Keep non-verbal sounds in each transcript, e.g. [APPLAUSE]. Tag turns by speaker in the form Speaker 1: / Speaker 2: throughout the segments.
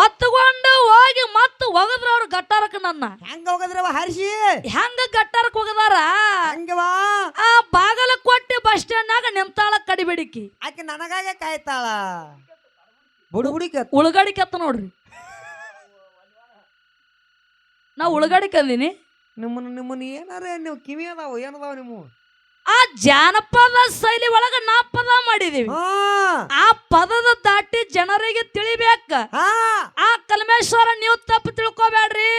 Speaker 1: ಒತ್ತಕೊಂಡು ಹೋಗಿ ಮತ್ತೆ ಒಗದ್ರ ಅವ್ರ ಗಟ್ಟಾರಕ್ಕ ನನ್ನ.
Speaker 2: ಹೆಂಗ ಹೋಗದ್ರವ ಹರ್ಷಿ?
Speaker 1: ಹೆಂಗ ಗಟ್ಟಾರಕ್ ಹೋಗದಾರ
Speaker 2: ಹಂಗವಾ
Speaker 1: ಆ ಬಾಗಲಕೋಟೆ ಬಸ್ ಸ್ಟ್ಯಾಂಡ್ನಾಗ ನಿಂತಾಳ ಕಡಿಬಿಡಿಕಿ
Speaker 2: ಆಕೆ ನನಗಾಗೆ ಕಾಯ್ತಾಳ. ಬುಡುಗುಡಿಕೆ
Speaker 1: ಉಳ್ಗಾಡಿ ಕೆತ್ತ ನೋಡ್ರಿ. ನಾ ಉಳ್ಗಾಡಿ ಕಂದಿನಿ
Speaker 2: ನಿಮ್ಮನ್ನ ನಿಮ್ಮನ್ನ ಏನಾರ ನೀವು ಕಿವಿ ಅದಾವ ಏನದಾವ ನಿಮ್ಮ
Speaker 1: ಆ ಜಾನಪದ ಶೈಲಿ ಒಳಗ ನಾ ಪದ ಮಾಡಿದೀವಿ. ಆ ಪದದ ದಾಟಿ ಜನರಿಗೆ ತಿಳಿಬೇಕ. ಆ ಕಲ್ಮೇಶ್ವರ ನೀವು ತಪ್ಪು ತಿಳ್ಕೊಬೇಡ್ರಿ.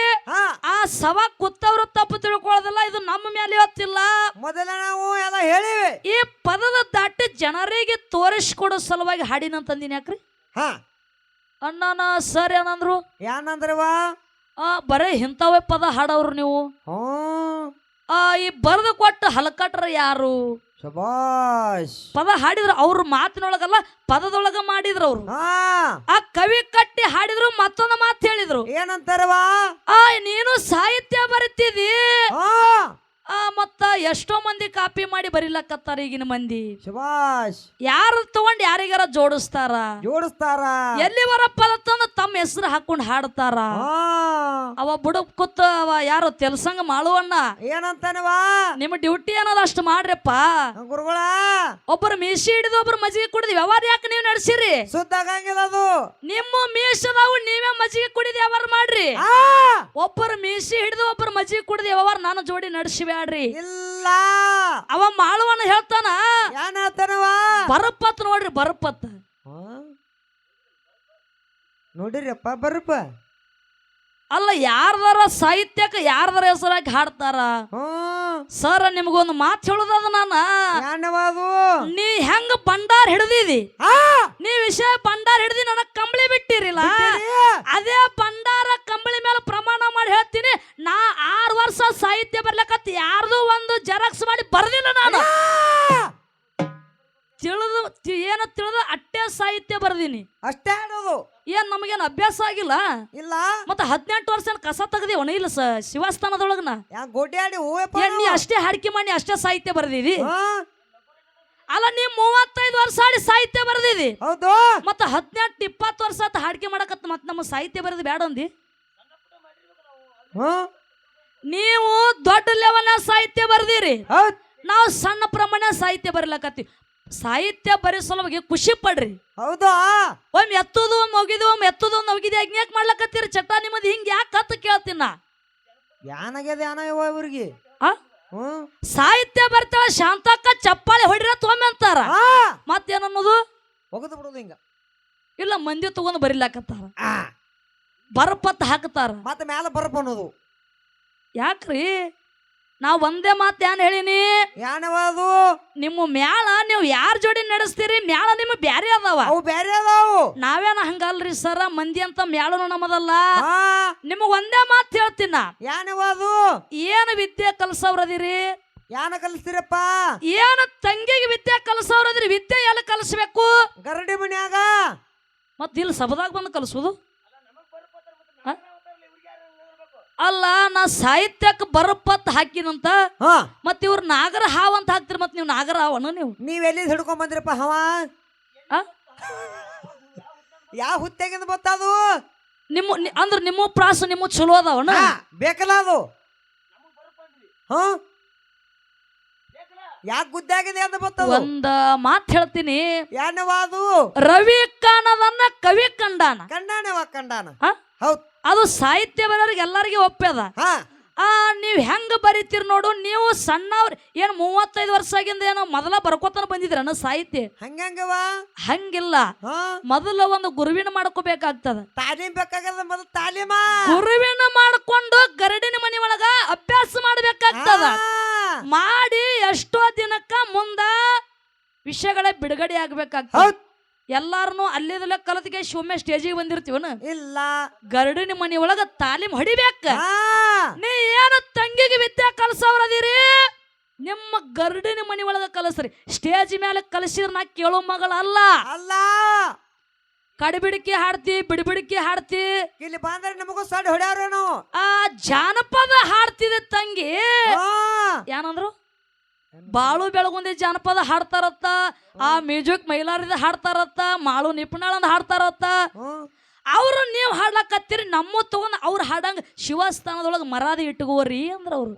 Speaker 1: ಆ ಸವ ಕುತ್ತವ್ರು ತಪ್ಪು ತಿಳ್ಕೊಳ್ಳೋದಿಲ್ಲ ಇದು ನಮ್ಮ ಮೇಲೆ ಇವತ್ತಿಲ್ಲ.
Speaker 2: ಮೊದಲ ನಾವು ಎಲ್ಲ ಹೇಳಿವೆ.
Speaker 1: ಈ ಪದದ ದಾಟಿ ಜನರಿಗೆ ತೋರಿಸ್ಕೊಡೋ ಸಲುವಾಗಿ ಹಾಡಿನಂತಂದಿನಿ ಯಾಕ್ರಿ?
Speaker 2: ಹಾ.
Speaker 1: ಅಣ್ಣನ ಸರ್ ಏನಂದ್ರು?
Speaker 2: ಏನಂದ್ರವಾ
Speaker 1: ಆ ಬರೇ ಇಂಥವೇ ಪದ ಹಾಡವ್ರು ನೀವು.
Speaker 2: ಹ್ಞೂ.
Speaker 1: ಆ ಈ ಬರೆದು ಕೊಟ್ಟ ಹಲಕಟ್ರ ಯಾರು?
Speaker 2: ಶಬಾಷ್.
Speaker 1: ಪದ ಹಾಡಿದ್ರು ಅವ್ರ ಮಾತಿನೊಳಗಲ್ಲ ಪದದೊಳಗ ಮಾಡಿದ್ರು ಅವ್ರು.
Speaker 2: ಹಾ.
Speaker 1: ಆ ಕವಿ ಕಟ್ಟಿ ಹಾಡಿದ್ರು ಮತ್ತೊಂದು ಮಾತು ಹೇಳಿದ್ರು.
Speaker 2: ಏನಂತಾರವಾ
Speaker 1: ಆ ನೀನು ಸಾಹಿತ್ಯ ಬರಿತಿದಿ.
Speaker 2: ಹಾ.
Speaker 1: ಆ ಮತ್ತ ಎಷ್ಟೋ ಮಂದಿ ಕಾಪಿ ಮಾಡಿ ಬರಿಲಕತ್ತಾರ ಈಗಿನ ಮಂದಿ.
Speaker 2: ಶಬಾಷ್.
Speaker 1: ಯಾರು ತಗೊಂಡ್ ಯಾರಿಗಾರ ಜೋಡಿಸ್ತಾರ?
Speaker 2: ಜೋಡಿಸ್ತಾರ.
Speaker 1: ಎಲ್ಲಿ ಬರಪ್ಪ ತಂದು ತಮ್ಮ ಹೆಸರು ಹಾಕೊಂಡ್ ಹಾಡ್ತಾರ? ಅವ ಬುಡಕ್ ಕೂತ ಅವ ಯಾರು ತೆಲ್ಸಂಗ ಮಾಡುವಣ್ಣ
Speaker 2: ಏನಂತಾನವಾ?
Speaker 1: ನಿಮ್ಮ ಡ್ಯೂಟಿ ಅನ್ನೋದು ಅಷ್ಟು ಮಾಡ್ರಪ್ಪ.
Speaker 2: ಗುರುಗಳ.
Speaker 1: ಒಬ್ಬರು ಮೀಸಿ ಹಿಡಿದು ಒಬ್ರು ಮಜ್ಜಿಗೆ ಕುಡಿದು ವ್ಯವಹಾರ ಯಾಕೆ ನೀವು ನಡೆಸಿರಿ?
Speaker 2: ಸುದ್ದಾಗಂಗಿಲ್ಲ ಅದು.
Speaker 1: ನಿಮ್ಮ ಮೀಸದಾವು ನೀವೇ ಮಜ್ಜಿಗೆ ಕುಡಿದು ವ್ಯವಹಾರ ಮಾಡ್ರಿ?
Speaker 2: ಆ
Speaker 1: ಒಬ್ಬರು ಮೀಸಿ ಹಿಡಿದು ಒಬ್ಬರು ಮಜ್ಜಿಗೆ ಕುಡಿದು ವ್ಯವಹಾರ ನಾನು ಜೋಡಿ ನಡೆಸಿಬ್ಯಾಡ್ರಿ
Speaker 2: ಇಲ್ಲ.
Speaker 1: ಅವ ಮಾಳುವನ ಹೇಳ್ತಾನ.
Speaker 2: ಏನಂತಾನವಾ
Speaker 1: ಬರಪ್ಪತ್ ನೋಡ್ರಿ ಬರಪ್ಪತ್
Speaker 2: ನೋಡಿರಿಪ್ಪ ಬರ್ರಪ್ಪ
Speaker 1: ಅಲ್ಲ ಯಾರ್ದಾರ ಸಾಹಿತ್ಯಕ್ಕೆ ಯಾರ್ದಾರ ಹೆಸರಾಗಿ ಹಾಡ್ತಾರ?
Speaker 2: ಹ್ಮ್
Speaker 1: ಸರ್ ನಿಮ್ಗೊಂದು ಮಾತು ಹೇಳುದದ ನಾನು?
Speaker 2: ಏನವಾದು
Speaker 1: ನೀ ಹೆಂಗ ಪಂಡಾರ್ ಹಿಡ್ದಿದಿ?
Speaker 2: ಆ!
Speaker 1: ನೀ ವಿಷಯ ಪಂಡಾರ್ ಹಿಡ್ದಿ ನನಗ್ ಕಂಬಳಿ ಬಿಟ್ಟಿರಿಲ್ಲ ಆಗಿಲ್ಲ
Speaker 2: ಇಲ್ಲ.
Speaker 1: ಮತ್ತ ಹದಿನೆಂಟು ವರ್ಷ ಕಸ ತೆಗ್ದಿವನ ಇಲ್ಲ ಶಿವಸ್ಥಾನದೊಳಗನ ಏನ್ ನೀ ಅಷ್ಟೇ ಹಾಡಿಕೆ ಮಾಡಿ ಅಷ್ಟೇ ಸಾಹಿತ್ಯ ಬರ್ದಿದಿ? ಅಲ್ಲ ನೀ ಮೂವತ್ತೈದು ವರ್ಷ ಆಡಿ ಸಾಹಿತ್ಯ ಬರ್ದಿದಿ?
Speaker 2: ಹೌದು.
Speaker 1: ಮತ್ತ ಹದಿನೆಂಟು ಇಪ್ಪತ್ತು ವರ್ಷ ಆತ ಹಾಡಿಕೆ ಮಾಡಕತ್ತ ಮತ್ತ ನಮ್ಮ ಸಾಹಿತ್ಯ ಬರೆದು ಬೇಡ ಅಂದಿ? ನೀವು ದೊಡ್ಡ ಲೆವೆಲ್ ಸಾಹಿತ್ಯ ಬರ್ದಿರಿ. ನಾವು ಸಣ್ಣ ಪ್ರಮಾಣ ಸಾಹಿತ್ಯ ಬರೀಲಕತ್ತೀವಿ. ಸಾಹಿತ್ಯ ಪರಿಸರ ಬಗ್ಗೆ ಖುಷಿ ಪಡ್ರಿ.
Speaker 2: ಹೌದು?
Speaker 1: ಒಮ್ಮೆ ಎತ್ತುದು ಒಮ್ಮೆ ಒಗಿದು ಒಮ್ಮೆ ಎತ್ತುದು ಒಮ್ಮೆ ಒಗಿದು ಹೆಂಗ್ ಯಾಕೆ ಮಾಡ್ಲಕತ್ತೀರಿ? ಚಟ ನಿಮ್ಮದು ಹಿಂಗೆ ಯಾಕೆ ಕತ್ ಕೇಳ್ತೀನಿ ನಾ?
Speaker 2: ಯಾನಾಗ್ಯದ ಯಾನ ಇವ ಇವ್ರಿಗೆ?
Speaker 1: ಆ?
Speaker 2: ಹ್ಮ್
Speaker 1: ಸಾಹಿತ್ಯ ಬರ್ತಾಳ ಶಾಂತಕ್ಕ ಚಪ್ಪಾಳೆ ಹೊಡಿರ ತೊಮ್ಮೆ ಅಂತಾರ.
Speaker 2: ಆ!
Speaker 1: ಮತ್ತೇನನ್ನೋದು
Speaker 2: ಒಗದು ಬಿಡೋದು ಹಿಂಗ.
Speaker 1: ಇಲ್ಲ ಮಂದಿ ತಗೊಂಡು ಬರಿಲಾಕತ್ತಾರ.
Speaker 2: ಆ.
Speaker 1: ಬರಪತ್ ಹಾಕ್ತಾರ
Speaker 2: ಮತ್ತೆ ಮ್ಯಾಲ ಬರಪ ಅನ್ನೋದು.
Speaker 1: ಯಾಕ್ರಿ? ನಾವು ಒಂದೇ ಮಾತು ಏನ್ ಹೇಳಿನಿ?
Speaker 2: ಯಾನವಾದು?
Speaker 1: ನಿಮ್ಮ ಮ್ಯಾಳ ನೀವು ಯಾರ ಜೋಡಿ ನಡೆಸ್ತೀರಿ? ಮ್ಯಾಳ ನಿಮ್ಮ ಬ್ಯಾರೆ ಅದಾವ.
Speaker 2: ಅವು ಬ್ಯಾರೆ ಅದಾವು.
Speaker 1: ನಾವೇನ ಹಂಗಲ್ರಿ ಸರ? ಮಂದಿ ಅಂತ ಮ್ಯಾಳನು ನಮ್ಮದಲ್ಲ. ನಿಮಗ್ ಒಂದೇ ಮಾತು ಹೇಳ್ತೀನ.
Speaker 2: ಯಾನವಾದು?
Speaker 1: ಏನು ವಿದ್ಯೆ ಕಲ್ಸವ್ರದಿರಿ?
Speaker 2: ಯಾನ ಕಲಿಸ್ತೀರಪ್ಪ?
Speaker 1: ಏನು ತಂಗಿಗೆ ವಿದ್ಯೆ ಕಲ್ಸವ್ರದ್ರಿ? ವಿದ್ಯೆ ಎಲ್ಲ ಕಲಿಸ್ಬೇಕು?
Speaker 2: ಗರಡಿ ಮನ್ಯಾಗ?
Speaker 1: ಮತ್ತೆ ಇಲ್ಲಿ ಸಬದಾಗ ಬಂದು ಕಲಿಸೋದು? ಅಲ್ಲ ನಾ ಸಾಹಿತ್ಯಕ್ಕೆ ಬರಪತ್ ಹಾಕಿನಂತ
Speaker 2: ಹಾ.
Speaker 1: ಮತ್ ಇವ್ರು ನಾಗರ ಹಾವ್ ಅಂತ ಹಾಕ್ತಿರ ಮತ್ ನೀವು ನಾಗರ ಹಾವನ ನೀವು?
Speaker 2: ನೀವ್ ಎಲ್ಲಿ ಹಿಡ್ಕೊಂಡ್ ಬಂದ್ರಪ್ಪ ಹವ?
Speaker 1: ಆ?
Speaker 2: ಯಾವ ಹುತ್ತೆಗಿಂದ ಬತ್ತದು
Speaker 1: ನಿಮ್ಮ ನಿ- ಅಂದ್ರ ನಿಮ್ಮ ಪ್ರಾಸ ನಿಮ್ಮ ಚಲೋ ಅದಾವನ?
Speaker 2: ಹಾ, ಬೇಕಲ್ಲ ಅದು. ಹಾ? ಯಾಕೆ ಗುದ್ದಾಗಿದೆ ಅಂತ ಬತ್ತದು
Speaker 1: ಒಂದ ಮಾತ್ ಹೇಳ್ತೀನಿ.
Speaker 2: ಯಾನವಾದು
Speaker 1: ರವಿ ಕಾಣದನ್ನ ಕವಿ ಕಂಡಾನ.
Speaker 2: ಕಂಡಾನವ ಕಂಡಾನ.
Speaker 1: ಆ?
Speaker 2: ಹೌದ್.
Speaker 1: ಅದು ಸಾಹಿತ್ಯ ಬರೋರಿಗೆ ಎಲ್ಲರಿಗೆ
Speaker 2: ಒಪ್ಪದ
Speaker 1: ಆ ನೀವ್ ಹೆಂಗ್ ಬರೀತೀರಿ ನೋಡು ನೀವು ಸಣ್ಣವ್ರ ಏನು ಮೂವತ್ತೈದು ವರ್ಷ ಆಗಿಂದ ಏನೋ ಮೊದಲ ಬರ್ಕೋತಾನ ಬಂದಿದ್ರನ ಸಾಹಿತ್ಯ.
Speaker 2: ಹಂಗಂಗವ
Speaker 1: ಹಂಗಿಲ್ಲ. ಮೊದಲ ಒಂದು ಗುರುವಿನ ಮಾಡ್ಕೋಬೇಕಾಗ್ತದ.
Speaker 2: ತಾಲೀಮ್ ಬೇಕಾಗದ ಮೊದಲು ತಾಲೀಮ?
Speaker 1: ಗುರುವಿನ ಮಾಡ್ಕೊಂಡು ಗರಡಿನ ಮನೆ ಒಳಗ ಅಭ್ಯಾಸ ಮಾಡ್ಬೇಕಾಗ್ತದ. ಮಾಡಿ ಎಷ್ಟೋ ದಿನಕ್ಕ ಮುಂದ ವಿಷಯಗಳೇ ಬಿಡುಗಡೆ ಆಗ್ಬೇಕಾಗ್ತದ. ಎಲ್ಲಾರನು ಅಲ್ಲಿದಲ್ಲ ಕಲತ್ಗೆ ಒಮ್ಮೆ ಸ್ಟೇಜಿಗೆ ಬಂದಿರ್ತೀವನ?
Speaker 2: ಇಲ್ಲ.
Speaker 1: ಗರಡಿನ ಮನಿ ಒಳಗ ತಾಲೀಮ್ ಹೊಡಿಬೇಕ? ನೀ ಏನು ತಂಗಿಗೆ ವಿದ್ಯೆ ಕಲ್ಸವ್ರದಿರಿ? ನಿಮ್ಮ ಗರಡಿನ ಮನಿ ಒಳಗ ಕಲಸ್ರಿ. ಸ್ಟೇಜ್ ಮೇಲೆ ಕಲಸಿದ್ರ ನಾ ಕೇಳೋ ಮಗಳ
Speaker 2: ಅಲ್ಲ.
Speaker 1: ಅಲ್ಲ ಕಡಿಬಿಡಿಕೆ ಹಾಡ್ತಿ ಬಿಡಿಬಿಡಿಕೆ ಹಾಡ್ತಿ.
Speaker 2: ಇಲ್ಲಿ ಬಂದ್ರೆ ನಮಗೂ ಸಡ್ ಹೊಡ್ಯಾರೇನು
Speaker 1: ಆ ಜಾನಪದ ಹಾಡ್ತಿದೆ ತಂಗಿ. ಏನಂದ್ರು? ಬಾಳು ಬೆಳಗುಂದಿ ಜಾನಪದ ಹಾಡ್ತಾರತ್ತ ಆ ಮ್ಯೂಸಿಕ್ ಮೈಲಾರಿದ ಹಾಡ್ತಾರತ್ತ ಮಾಳು ನಿಪುಣಾಳಂದ ಹಾಡ್ತಾರತ್ತ. ಅವ್ರ ನೀವು ಹಾಡ್ಲಕತ್ತೀರಿ ನಮ್ಮ ತಗೊಂಡ್ ಅವ್ರ ಹಾಡಂಗ ಶಿವಸ್ಥಾನದೊಳಗೆ ಮರಾದಿ ಇಟ್ಕೋರಿ ಅಂದ್ರ ಅವ್ರು.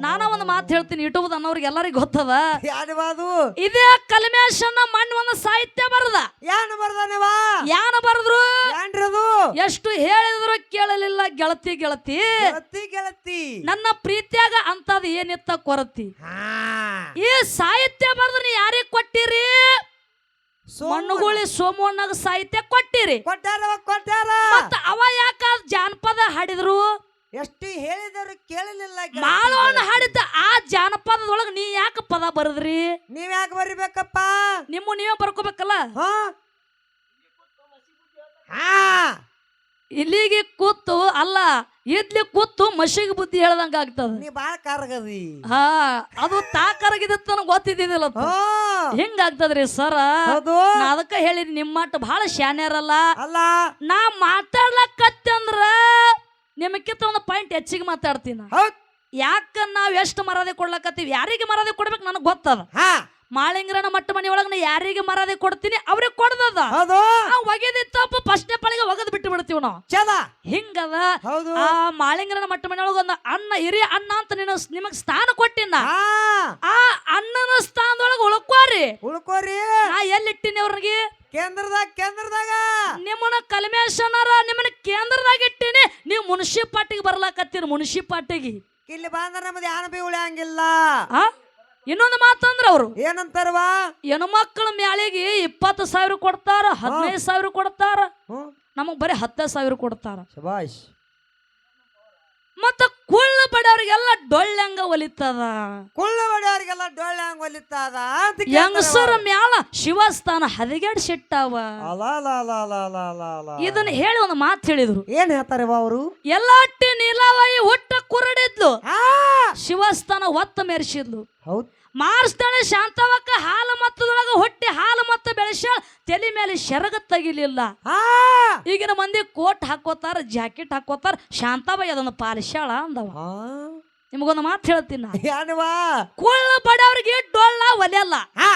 Speaker 1: ನಾನ ಒಂದು ಮಾತು ಹೇಳ್ತೀನಿ ಇಟ್ಟುವುದು ಅನ್ನೋರಿಗೆ ಎಲ್ಲರಿಗೂ ಗೊತ್ತದ? [LAUGHS] ಇದೇ ಕಲ್ಮೇಶನ್ನ ಮಣ್ಣು ಒಂದು ಸಾಹಿತ್ಯ ಬರದ.
Speaker 2: ಯಾನ ಬರ್ದಾನೆವಾ
Speaker 1: ಯಾನ ಬರದ್ರು? ಎಷ್ಟು ಹೇಳಿದ್ರು ಗೆಳತಿ ಗೆಳತಿ?
Speaker 2: ಗೆಳತಿ ಗೆಳತಿ.
Speaker 1: ನನ್ನ ಪ್ರೀತಿಯಾಗ ಅಂತದ್ ಏನಿತ್ತ ಕೊರತಿ? ಈ ಸಾಹಿತ್ಯ ಬರೆದು ನೀ ಯಾರಿಗೆ ಕೊಟ್ಟಿರಿ. ಮಣ್ಣುಗುಳಿ ಸೋಮಣ್ಣಗ ಸಾಹಿತ್ಯ ಕೊಟ್ಟಿರಿ.
Speaker 2: ಕೊಟ್ಟಾರ ಕೊಟ್ಟಾರ
Speaker 1: ಮತ್ತ ಅವ ಯಾಕ ಜಾನಪದ ಹಾಡಿದ್ರು?
Speaker 2: ಎಷ್ಟು ಹೇಳಿದರು ಕೇಳಲಿಲ್ಲ ಗೆಳತಿ.
Speaker 1: ಹಾಡಿದ್ದ ಆ ಜಾನಪದದೊಳಗ ನೀ ಯಾಕ ಪದ ಬರದ್ರಿ?
Speaker 2: ನೀವ್ ಯಾಕೆ ಬರಿಬೇಕಪ್ಪ?
Speaker 1: ನಿಮ್ಮ ನೀವೇ ಬರ್ಕೋಬೇಕಲ್ಲ?
Speaker 2: ಹಾ.
Speaker 1: ಇಲ್ಲಿಗೆ ಕೂತು ಅಲ್ಲ ಇದ್ಲಿ ಕೂತು ಮಶಿಗೆ ಬುದ್ಧಿ ಹೇಳ್ದಂಗ ಆಗ್ತದ.
Speaker 2: ನೀ ಬಾಳ ಕಾರ್ಗದಿ.
Speaker 1: ಹಾ ಅದು ತಾ ನನಗೆ ಗೊತ್ತಿದ್ದಿಲ್ಲ
Speaker 2: ಹಿಂಗ
Speaker 1: ಹಿಂಗಾಗ್ತದ್ರಿ ಸರ.
Speaker 2: ಹೌದು.
Speaker 1: ನಾ ಅದಕ್ಕ ಹೇಳಿದ್ ನಿಮ್ಮ ಮಟ್ಟ ಬಹಳ ಶಾನ್ಯಾರಲ್ಲ
Speaker 2: ಅಲ್ಲ.
Speaker 1: ನಾ ಮಾತಾಡ್ಲಕತ್ತಂದ್ರ ನಿಮಕ್ಕಿಂತ ಒಂದು ಪಾಯಿಂಟ್ ಹೆಚ್ಚಿಗೆ ಮಾತಾಡ್ತೀನಿ.
Speaker 2: ಹೌದ್.
Speaker 1: ಯಾಕ ನಾವ್ ಎಷ್ಟು ಮರ್ಯಾದೆ ಕೊಡ್ಲಕತ್ತೀವಿ ಯಾರಿಗೆ ಮರ್ಯಾದೆ ಕೊಡ್ಬೇಕು ನನಗೆ ಗೊತ್ತದ.
Speaker 2: ಹಾ.
Speaker 1: ಮಾಳಿಂಗ್ರನ ಮಟ್ಟ ಮನೆ ಒಳಗ ಯಾರಿಗೆ ಮರ್ಯಾದೆ ಕೊಡ್ತೀನಿ? ಅವ್ರಿಗೆ ಕೊಡ್ದದ. ಒಗೆದಿತ್ತಪ್ಪ ಫಸ್ಟ್ನೇ ಪಾಳಿಗೆ ಒಗದ್ ಬಿಟ್ಟು ಬಿಡ್ತೀವಿ ನಾವು.
Speaker 2: ಚಲ
Speaker 1: ಹಿಂಗದ?
Speaker 2: ಹೌದು.
Speaker 1: ಆ ಮಾಳಿಂಗ್ರನ ಮಟ್ಟ ಮನೆ ಒಳಗ ಒಂದು ಅಣ್ಣ ಹಿರಿಯ ಅಣ್ಣ ಅಂತ ನೀನು ನಿಮಗ್ ಸ್ಥಾನ ಕೊಟ್ಟಿನ. ಆ ಅಣ್ಣನ ಸ್ಥಾನದೊಳಗ ಉಳ್ಕೋರಿ.
Speaker 2: ಉಳ್ಕೋರಿ.
Speaker 1: ನಾ ಎಲ್ಲಿಟ್ಟಿನಿ ಅವ್ರಿಗೆ
Speaker 2: ಕೇಂದ್ರದಾಗ ಕೇಂದ್ರದಾಗ.
Speaker 1: ನಿಮ್ಮನ್ನ ಕಲಮೇಶನರ ನಿಮ್ಮನ್ನ ಕೇಂದ್ರದಾಗ ಇಟ್ಟಿನಿ. ನೀವು ಮುನ್ಸಿಪಾಟಿಗೆ ಬರ್ಲಾಕತ್ತೀರಿ ಮುನ್ಸಿಪಾಟಿಗೆ
Speaker 2: ಇಲ್ಲಿ ಬಂದ್ರೆ ನಮ್ದು ಯಾನ ಬಿ ಉಳಿಯಂಗಿಲ್ಲ.
Speaker 1: ಇನ್ನೊಂದು ಮಾತಂದ್ರ ಅವರು
Speaker 2: ಏನಂತಾರವಾ
Speaker 1: ಹೆಣ್ಮಕ್ಳ ಮ್ಯಾಳಿಗೆ ಇಪ್ಪತ್ತು ಸಾವಿರ ಕೊಡ್ತಾರ ಹದಿನೈದು ಸಾವಿರ ಕೊಡ್ತಾರ ನಮಗ್ ಬರೀ ಹತ್ತು ಸಾವಿರ ಕೊಡ್ತಾರ.
Speaker 2: ಶಬಾಷ್.
Speaker 1: ಮತ್ತ ಕುಳ್ಳ ಬಡವ್ರಿಗೆಲ್ಲ ಡೊಳ್ಳಂಗ ಒಲಿತದ?
Speaker 2: ಕುಳ್ಳ ಬಡಿಯವರಿಗೆಲ್ಲ ಡೊಳ್ಳೆ ಹಂಗ ಒಲಿತದ? ಅಂತ.
Speaker 1: ಯಂಗಸರ ಮ್ಯಾಲ ಶಿವಸ್ಥಾನ ಹದಿಗೆಡ್ ಸಿಟ್ಟಾವ
Speaker 2: ಅಲ ಅಲ ಅಲ ಅಲ ಅಲ ಅಲ ಅಲ.
Speaker 1: ಇದನ್ನ ಹೇಳಿ ಒಂದು ಮಾತು ಹೇಳಿದ್ರು.
Speaker 2: ಏನ್ ಹೇಳ್ತಾರೆ ಅವರು?
Speaker 1: ಎಲ್ಲಟ್ಟಿ ನೀಲಾವಾಯಿ ಹುಟ್ಟ ಕುರಡಿದ್ಲು. ಶಿವಸ್ಥಾನ ಒತ್ತ ಮೆರೆಸಿದ್ಲು.
Speaker 2: ಹೌದು.
Speaker 1: ಮಾರ್ಸ್ತಾಳೆ ಶಾಂತವಕ್ಕ ಹಾಲು ಮತ್ತದೊಳಗ ಹೊಟ್ಟೆ ಹಾಲು ಮತ್ತ ಬೆಳೆಸ್ಯಾಳ. ತಲೆ ಮೇಲೆ ಶರಗ ತೆಗಿಲಿಲ್ಲ.
Speaker 2: ಆ,
Speaker 1: ಈಗಿನ ಮಂದಿ ಕೋಟ್ ಹಾಕೋತಾರ ಜಾಕೆಟ್ ಹಾಕೋತಾರ. ಶಾಂತವ ಅದನ್ನ ಪಾಲಿಸ್ಯಾಳ ಅಂದವ. ನಿಮಗೊಂದು ಮಾತು ಹೇಳ್ತೀನಿ ನಾ.
Speaker 2: ಏನವಾ
Speaker 1: ಕುಳ್ಳ ಬಡವ್ರಿಗೆ ಡೊಳ್ಳ ಒಲೆಯಲ್ಲ
Speaker 2: ಹಾ.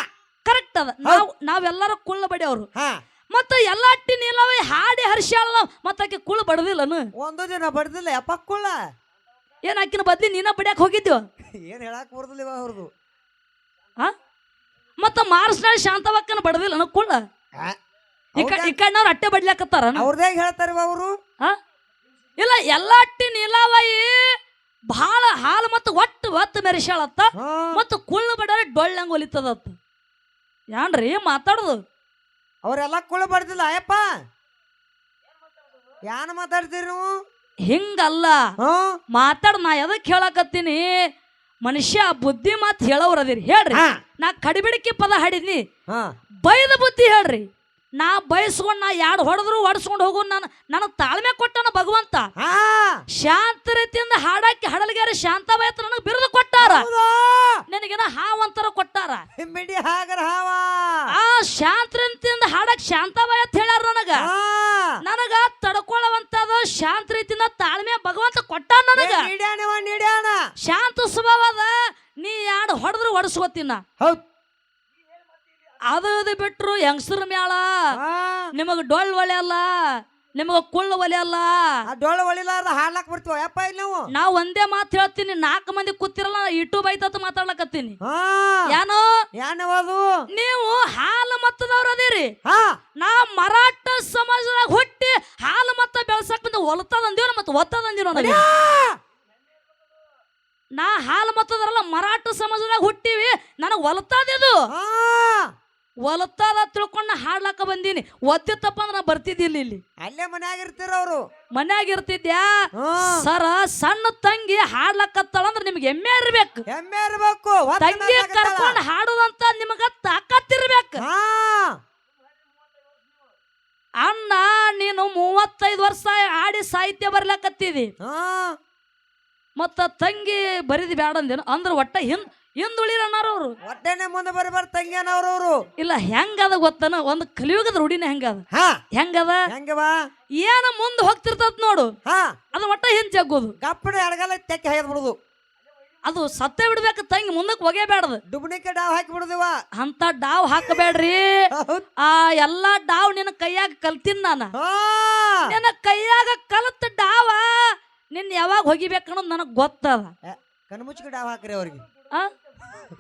Speaker 1: ಕರೆಕ್ಟ್ ಅದ. ನಾವು ನಾವೆಲ್ಲರೂ ಕುಳ್ಳ ಬಡಿಯವರು
Speaker 2: ಹಾ.
Speaker 1: ಮತ್ತ ಎಲ್ಲ ಅಟ್ಟಿ ನೀಲವೇ ಹಾಡಿ ಹರ್ಷಾಳ ಮತ್ತ ಆಕೆ ಕುಳ್ಳ ಬಡದಿಲ್ಲನು.
Speaker 2: ಒಂದು ದಿನ ಬಡದಿಲ್ಲ. ಯಪ್ಪ ಕುಳ್ಳ.
Speaker 1: ಏನ್ ಆಕಿನ ಬದ್ಲಿ ನೀನ ಬಡಿಯಕ್ ಹೋಗಿದ್ಯೋ?
Speaker 2: ಏನ್ ಹೇಳಕ್ ಬರ್ದಿಲ್ಲ
Speaker 1: ಅವ್ರದು. ಮತ್ತ ಮಾರ್ಸ್ನಾಳ ಶಾಂತವಕ್ಕನ ಬಡದಿಲ್ಲನು ಕುಳ್ಳ? ಈ ಕ- ಈ ಕಣ್ಣವ್ರು ಅಟ್ಟೆ ಬಡ್ಲಾಕತ್ತಾರ
Speaker 2: ಅವ್ರದೇ ಹೇಳ್ತಾರ ಅವರು?
Speaker 1: ಆ? ಇಲ್ಲ ಎಲ್ಲ ಅಟ್ಟಿ ನೀಲಾವಾಯಿ ಬಹಳ ಹಾಲು ಮತ್ತು ಒಟ್ಟು ಒತ್ತು ಮೆರೆಸಾಳತ್ತ ಮತ್ತು ಕುಳ್ಳು ಬಡರೆ ಡೊಳ್ಳಂಗ್ ಒಲಿತದತ್ತ. ಏನ್ರಿ ಮಾತಾಡುದು?
Speaker 2: ಅವರೆಲ್ಲ ಕುಳ್ಳು ಬಡ್ದಿಲ್ಲ ಅಯ್ಯಪ್ಪ. ಯಾನ ಮಾತಾಡ್ತೀರಿ ನೀವು?
Speaker 1: ಹಿಂಗಲ್ಲ. ಮಾತಾಡ ನಾ ಎದಕ್ಕೆ ಹೇಳಕತ್ತೀನಿ? ಮನುಷ್ಯ ಬುದ್ಧಿ ಮಾತು ಹೇಳೋರದಿರಿ ಹೇಳ್ರಿ. ನಾ ಕಡಿಬಿಡಿಕೆ ಪದ ಹಾಡಿದ್ನಿ.
Speaker 2: ಹಾ.
Speaker 1: ಬೈದ ಬುದ್ಧಿ ಹೇಳ್ರಿ. ನಾ ಬಯಸ್ಕೊಂಡ್ ನಾ ಯಾಡ್ ಹೊಡೆದ್ರು ಹೊಡ್ಸ್ಕೊಂಡು ಹೋಗು ನಾನು ನನಗೆ ತಾಳ್ಮೆ ಕೊಟ್ಟನ ಭಗವಂತ. ಶಾಂತ ರೀತಿಯಿಂದ ಹಾಡಾಕಿ ಹಡಲ್ಗಾರ ಶಾಂತ ಅಂತ ನನಗೆ ಬಿರುದು ಕೊಟ್ಟಾರ? ನಿನಗೇನ ಹಾವಂತರ ಕೊಟ್ಟಾರ.
Speaker 2: ಹಿಂಬಿಡಿ ಹಾಗರ ಹಾವ.
Speaker 1: ಆ ಶಾಂತ ರೀತಿಯಿಂದ ಹಾಡಕ್ ಶಾಂತ ಬಯತ್ ಹೇಳ್ಯಾರ ನನಗ. ನನಗ ತಡ್ಕೊಳ್ಳುವಂತದ ಶಾಂತ ರೀತಿಯಿಂದ ತಾಳ್ಮೆ ಭಗವಂತ ಕೊಟ್ಟ ನನಗ. ಶಾಂತ ಸ್ವಭಾವದ ನೀ ಯಾಡ್ ಹೊಡೆದ್ರು ಹೊಡ್ಸ್ಕೊತೀನ
Speaker 2: ಹೌದ್.
Speaker 1: ಅದು ಇದು ಬಿಟ್ರು ಹೆಂಗಸರ ಮ್ಯಾಳ
Speaker 2: ಹಾ.
Speaker 1: ಡೊಳ್ ಒಲೆ ಅಲ್ಲ? ನಿಮಗ ಕುಳ್ಳು ಒಲೆಯಲ್ಲ
Speaker 2: ಆ ಡೊಳ್ಳು ಒಲಿಲಾರ್ದ ಹಾಡ್ಲಾಕ್ ಬರ್ತೀವ? ಯಪ್ಪ ಇಲ್ಲಿ ನೀವು.
Speaker 1: ನಾ ಒಂದೇ ಮಾತು ಹೇಳ್ತೀನಿ ನಾಲ್ಕು ಮಂದಿ ಕೂತಿರಲ್ಲ ಇಟ್ಟು ಬೈತತ್ ಮಾತಾಡ್ಲಕತ್ತೀನಿ.
Speaker 2: ಹಾ. ಏನವದು
Speaker 1: ನೀವು ಹಾಲು ಮತ್ತದವ್ರು ಅದೀರಿ. ನಾ ಮರಾಠ ಸಮಾಜದಾಗ ಹುಟ್ಟಿ ಹಾಲು ಮತ್ತ ಬೆಳ್ಸಕ್ ಬಂದ ಹೊಲತದಂದಿವ್ ಮತ್ತೆ ಒತ್ತದಂದಿವ್ ನನಗೆ. ನಾ ಹಾಲು ಮತ್ತದರಲ್ಲ ಮರಾಠ ಸಮಾಜದಾಗ ಹುಟ್ಟಿವಿ ನನಗೆ ಹೊಲತಾದಿದು ಹೊಲತಾದ ತಿಳ್ಕೊಂಡು ಹಾಡ್ಲಕ್ಕ ಹಾಡ್ಲಾಕ ಬಂದೀನಿ. ಒತ್ತಿತ್ತಪ್ಪ ಅಂದ್ರೆ ನಾ ಬರ್ತಿದ್ದಿಲ್ಲ ಇಲ್ಲಿ.
Speaker 2: ಅಲ್ಲೇ ಮನ್ಯಾಗ ಇರ್ತೀರ ಅವರು?
Speaker 1: ಮನ್ಯಾಗ ಇರ್ತಿದ್ಯಾ ಸರ ಸಣ್ಣ ತಂಗಿ ಹಾಡ್ಲಕತ್ತಾಳ ಅಂದ್ರೆ ನಿಮ್ಗೆ ಎಮ್ಮೆ ಇರ್ಬೇಕು.
Speaker 2: ಹೆಮ್ಮೆ ಇರ್ಬೇಕು ಹೊತ್ತ
Speaker 1: ತಂಗಿ
Speaker 2: ಮ್ಯಾಲ್.
Speaker 1: ಕರ್ಕೊಂಡು ಹಾಡುದಂತ ನಿಮಗ ತಾಕತ್ತಿರ್ಬೇಕು
Speaker 2: ಹಾ.
Speaker 1: ಅಣ್ಣ ನೀನು ಮೂವತ್ತೈದು ವರ್ಷ ಆಡಿ ಸಾಹಿತ್ಯ ಬರ್ಲಕತ್ತಿದಿ.
Speaker 2: ಹಾ.
Speaker 1: ಮತ್ತ ತಂಗಿ ಬರೀದಿ ಬ್ಯಾಡ ಅಂದ್ರೆ ಅಂದ್ರ ಒಟ್ಟ ಹಿಂದ್ ಹಿಂದುಳಿರಣ್ಣಾರ ಅವರು.
Speaker 2: ಒಟ್ಟೆನೆ ಮುಂದೆ ಬರಬಾರ್ದು ತಂಗ್ಯಾನವ್ರವ್ರು
Speaker 1: ಇಲ್ಲ ಹೆಂಗದ ಗೊತ್ತನ? ಒಂದು ಕಲಿಯುಗದ ರೂಢಿನ ಹೆಂಗದ?
Speaker 2: ಹಾ.
Speaker 1: ಹೆಂಗದ?
Speaker 2: ಹೆಂಗವ
Speaker 1: ಏನ ಮುಂದೆ ಹೋಗ್ತಿರ್ತದ ನೋಡು.
Speaker 2: ಹಾ.
Speaker 1: ಅದು ಒಟ್ಟ ಹಿಂದ್ ಜಗ್ಗೋದು.
Speaker 2: ಕಪ್ಪಡೆ ಎಡಗಲ ತೆಕ್ಕಿ ಹಾಯ್ದು ಬಿಡುದು.
Speaker 1: ಅದು ಸತ್ತೆ ಬಿಡ್ಬೇಕು ತಂಗಿ ಮುಂದಕ್ಕೆ ಒಗೆಬೇಡದು.
Speaker 2: ಡುಬ್ನಿಕೆ ಡಾವ್ ಹಾಕಿ ಬಿಡುದಿವ.
Speaker 1: ಅಂತ ಡಾವ್ ಹಾಕಬೇಡ್ರಿ. ಆ ಎಲ್ಲಾ ಡಾವ್ ನಿನ್ನ ಕೈಯಾಗ ಕಲ್ತೀನಿ ನಾನು. ನಿನ್ನ ಕೈಯಾಗ ಕಲತ ಡಾವ ನಿನ್ನ ಯಾವಾಗ ಹೊಗಿಬೇಕನ್ನೋದು ನನಗೆ ಗೊತ್ತದ.
Speaker 2: ಕಣ್ಮುಚ್ಚಿಗೆ ಡಾವ್ ಹಾಕ್ರಿ ಅವ್ರಿಗೆ.
Speaker 1: ಆ?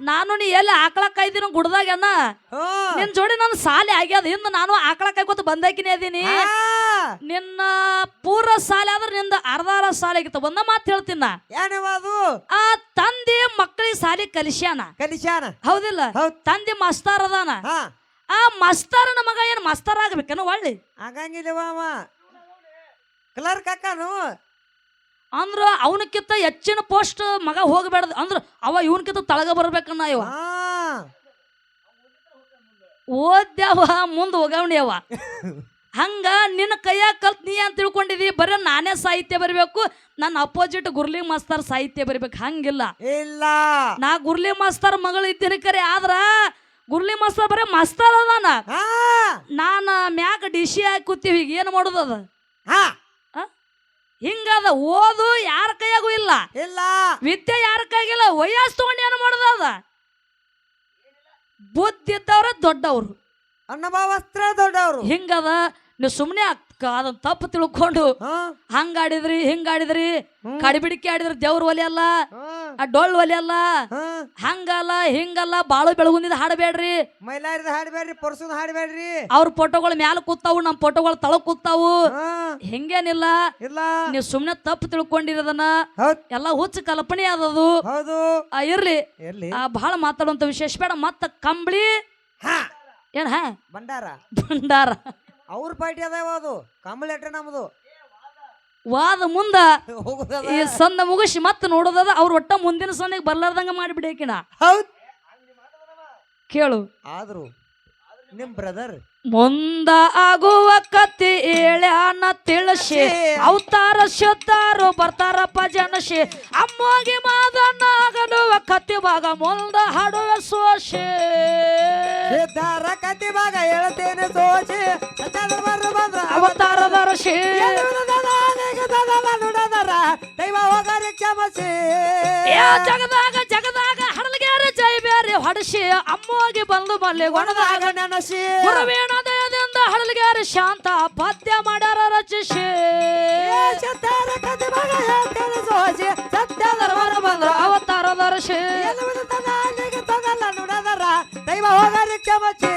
Speaker 1: ನಾನು ನೀ ಎಲ್ಲಿ ಆಕಳ ಕಾಯ್ದಿನ
Speaker 2: ಗುಡ್ದಾಗ
Speaker 1: ನಿನ್ ಜೋಡಿ ನನ್ನ ಸಾಲಿ ಆಗ್ಯದ. ಹಿಂದ ನಾನು ಆಕಳ ಕಾಯ್ಕೊತ ಬಂದಾಕಿನೇ ಅದೀನಿ. ನಿನ್ನ ಪೂರ ಸಾಲಿ ಆದ್ರೆ ನಿಂದ ಅರ್ಧ ಅರ್ಧ ಸಾಲೆ ಆಗಿತ್ತು. ಒಂದ ಮಾತು ಹೇಳ್ತೀನಿ ನಾ. ಆ ತಂದೆ ಮಕ್ಕಳಿಗೆ ಸಾಲಿ ಕಲಿಸ್ಯಾನ.
Speaker 2: ಕಲಿಸ್ಯಾನ?
Speaker 1: ಹೌದಿಲ್ಲ?
Speaker 2: ಹೌದ್.
Speaker 1: ತಂದೆ ಮಸ್ತಾರ್ ಅದಾನ. ಆ ಮಸ್ತಾರ ಮಗ ಏನ್ ಮಸ್ತಾರ ಆಗ್ಬೇಕೇನು ಒಳ್ಳಿ.
Speaker 2: ಆಗಂಗಿಲ್ಲವ ಅವ. ಕ್ಲರ್ಕ್ ಅಕ್ಕನು?
Speaker 1: ಅಂದ್ರ ಅವನಕ್ಕಿಂತ ಹೆಚ್ಚಿನ ಪೋಸ್ಟ್ ಮಗ ಹೋಗಬೇಡ ಅಂದ್ರ ಅವ ಇವನ್ಕಿಂತ ತಳಗ ಬರ್ಬೇಕನ್ನ ಇವ. ಓದ್ಯವ ಮುಂದ್ ಹೋಗವಣಿ ಅವ ಹಂಗ ನಿನ್ನ ಕೈಯಾಗ ಕಲ್ತ್ ನೀ ಅಂತ ತಿಳ್ಕೊಂಡಿದಿ ಬರೀ ನಾನೇ ಸಾಹಿತ್ಯ ಬರಿಬೇಕು ನನ್ನ ಅಪೋಸಿಟ್ ಗುರ್ಲಿ ಮಾಸ್ತರ್ ಸಾಹಿತ್ಯ ಬರಿಬೇಕು ಹಂಗಿಲ್ಲ.
Speaker 2: ಇಲ್ಲ.
Speaker 1: ನಾ ಗುರ್ಲಿ ಮಾಸ್ತರ್ ಮಗಳು ಇದ್ದೀನಿ ಕರೆ ಆದ್ರ ಗುರ್ಲಿ ಮಾಸ್ತರ್ ಬರೀ ಮಾಸ್ತರ್ ಅದಾನ. ನಾನು ಮ್ಯಾಗ ಡಿಶಿ ಹಾಕಿ ಕೂತೀವಿ ಈಗ ಏನು ಮಾಡೋದು ಅದ? ಹಿಂಗದ ಓದು ಯಾರ ಕೈಯಾಗೂ ಇಲ್ಲ.
Speaker 2: ಇಲ್ಲ.
Speaker 1: ವಿದ್ಯೆ ಯಾರ ಕೈಗಿಲ್ಲ ವಯಸ್ಸು ತಗೊಂಡು ಏನು ಮಾಡೋದು ಅದ? ಬುದ್ಧಿ ಇದ್ದವ್ರ ದೊಡ್ಡವರು.
Speaker 2: ಅನ್ನಭಾವಸ್ತ್ರ ದೊಡ್ಡವರು.
Speaker 1: ಹಿಂಗದ ನೀವು ಸುಮ್ಮನೆ ಅದನ್ನ ತಪ್ಪು ತಿಳ್ಕೊಂಡು ಹಂಗಾಡಿದ್ರಿ ಹಿಂಗಾಡಿದ್ರಿ. ಕಡಿಬಿಡಿಕೆ ಆಡಿದ್ರಿ ದೇವ್ರ ಒಲೆ ಅಲ್ಲ ಆ ಡೊಳ್ಳು ಒಲೆ ಅಲ್ಲ ಹಂಗಲ್ಲ ಹಿಂಗಲ್ಲ ಬಾಳು ಬೆಳಗುಂದಿದ ಹಾಡಬೇಡ್ರಿ.
Speaker 2: ಮೈಲಾರಿದ ಹಾಡಬೇಡ್ರಿ ಪರ್ಸುದ ಹಾಡಬೇಡ್ರಿ.
Speaker 1: ಅವ್ರ ಫೋಟೋಗಳು ಮ್ಯಾಲ ಕೂತಾವು ನಮ್ಮ ಫೋಟೋಗಳು ತಳ ಕೂತಾವು. ಹಿಂಗೇನಿಲ್ಲ.
Speaker 2: ಇಲ್ಲ.
Speaker 1: ನೀವು ಸುಮ್ಮನೆ ತಪ್ಪು ತಿಳ್ಕೊಂಡಿರೋದನ್ನ ಎಲ್ಲ ಹುಚ್ಚ ಕಲ್ಪನೆ ಆದದು ಇರ್ಲಿ. ಆ, ಬಹಳ ಮಾತಾಡುವಂತ ವಿಶೇಷ ಬೇಡ ಮತ್ತ ಕಂಬಳಿ. ಏನ್ ಹಾ?
Speaker 2: ಬಂಡಾರ
Speaker 1: ಭಂಡಾರ.
Speaker 2: ಅವ್ರ ಪಾರ್ಟಿ ಅದಾವ ಅದು? ಕಂಬಳೆಟ್ಟ ನಮ್ದು.
Speaker 1: ವಾದ ಮುಂದ
Speaker 2: ಹೋಗುದದ?
Speaker 1: ಈ ಸಂದ ಮುಗಿಸಿ ಮತ್ತೆ ನೋಡೋದದ ಅವ್ರ ಒಟ್ಟ ಮುಂದಿನ ಸೊನ್ನೆಗೆ ಬರ್ಲಾರ್ದಂಗ ಮಾಡಿಬಿಡೇಕಿನ
Speaker 2: ಹೌದ್.
Speaker 1: ಕೇಳು.
Speaker 2: ಆದ್ರು ನಿಮ್ ಬ್ರದರ್
Speaker 1: ಮುಂದ ಆಗುವ ಕತ್ತಿ ಏಳ್ಯಾನ ತಿಳಿಸಿ ಅವತಾರ ಶುದ್ಧಾರು ಬರ್ತಾರಪ್ಪ ಜನಶಿ ಅಮ್ಮಗೆ ಮಾದನಾಗಲುವ ಕತ್ತಿ ಭಾಗ ಮುಂದ ಹಾಡುವ ಸೋಶಿ.
Speaker 2: ಸಿದ್ಧಾರ ಕತ್ತಿ ಭಾಗ ಹೇಳ್ತೇನೆ ಸೋಚಿ
Speaker 1: ಅವತಾರ
Speaker 2: ದರ್ಶಿ ದೈವ ಹೋಗರಿ ಕ್ಷಮಸಿ
Speaker 1: ಜಗದಾಗ ಜಗದಾಗ ಹಡಲ್ಗ್ಯಾರ ಜೈ ಬೇರೆ ಹೊಡಸಿ. ಅಮ್ಮೋಗಿ ಬಂದು ಮಲ್ಲಿ ಒಣದಾಗ
Speaker 2: ನೆನಸಿ
Speaker 1: ಗುರುವೇಣ ದಯದಿಂದ ಹಡಲ್ಗ್ಯಾರ ಶಾಂತ ಪದ್ಯ ಮಾಡ್ಯಾರ ರಚಿಸಿ.
Speaker 2: ಸಿದ್ಧಾರ ಕತ್ತಿ ಭಾಗ ಹೇಳ್ತೇನೆ ಸೋಚಿ
Speaker 1: ಧರ್ಮರ ಬಂದ್ರ ಅವತಾರ ದರ್ಶಿ ತಗಲ್ಲ
Speaker 2: ನುಡದರ ದೈವ ಹೋಗ ರಿಕ್ಷೆ